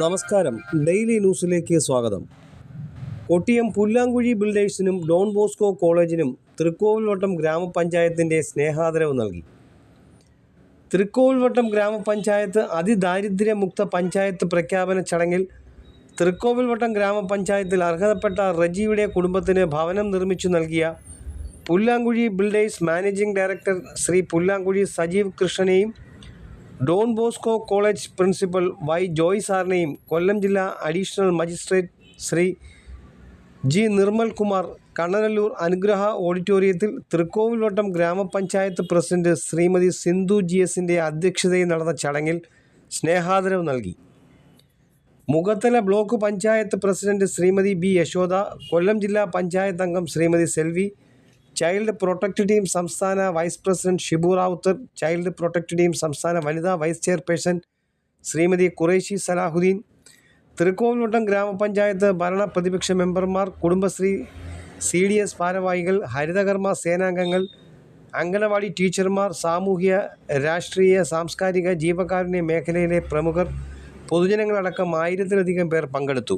നമസ്കാരം. ഡെയിലി ന്യൂസിലേക്ക് സ്വാഗതം. കൊട്ടിയം പുല്ലാങ്കുഴി ബിൽഡേഴ്സിനും ഡോൺ ബോസ്കോ കോളേജിനും തൃക്കോവിൽവട്ടം ഗ്രാമപഞ്ചായത്തിന്റെ സ്നേഹാദരവ് നൽകി. തൃക്കോവിൽവട്ടം ഗ്രാമപഞ്ചായത്ത് അതിദാരിദ്ര്യമുക്ത പഞ്ചായത്ത് പ്രഖ്യാപന ചടങ്ങിൽ തൃക്കോവിൽവട്ടം ഗ്രാമപഞ്ചായത്തിൽ അർഹതപ്പെട്ട റജിയുടെ കുടുംബത്തിന് ഭവനം നിർമ്മിച്ചു നൽകിയ Pullankuzhi builders managing director Shri Pullankuzhi Sajeev കൃഷ്ണനെയും Don Bosco college principal Y Joy സാറിനെയും Kollam ജില്ലാ additional magistrate Shri G Nirmal Kumar Kannanallur Anugraha ഓഡിറ്റോറിയത്തിൽ തൃക്കോവിൽവട്ടം ഗ്രാമപഞ്ചായത്ത് പ്രസിഡന്റ് ശ്രീമതി സിന്ധു ജി എസിന്റെ അധ്യക്ഷതയിൽ നടന്ന ചടങ്ങിൽ സ്നേഹാദരവ് നൽകി. Mukhathala block panchayat president Shrimati B Yashoda Kollam ജില്ലാ പഞ്ചായത്ത് അംഗം Shrimati Selvi child protect team സംസ്ഥാന vice president Shibu Rawther child protect team സംസ്ഥാന വനിതാ വൈസ് ചെയർപേഴ്സൺ ശ്രീമതി ഖുറേഷി സലാഹുദ്ദീൻ തൃക്കോവിൽവട്ടം ഗ്രാമപഞ്ചായത്ത് ഭരണ പ്രതിപക്ഷ മെമ്പർമാർ കുടുംബശ്രീ സി ഡി എസ് ഭാരവാഹികൾ ഹരിതകർമ്മ സേനാംഗങ്ങൾ അംഗനവാടി ടീച്ചർമാർ സാമൂഹ്യ രാഷ്ട്രീയ സാംസ്കാരിക ജീവകാരുണ്യ മേഖലയിലെ പ്രമുഖർ പൊതുജനങ്ങളടക്കം ആയിരത്തിലധികം പേർ പങ്കെടുത്തു.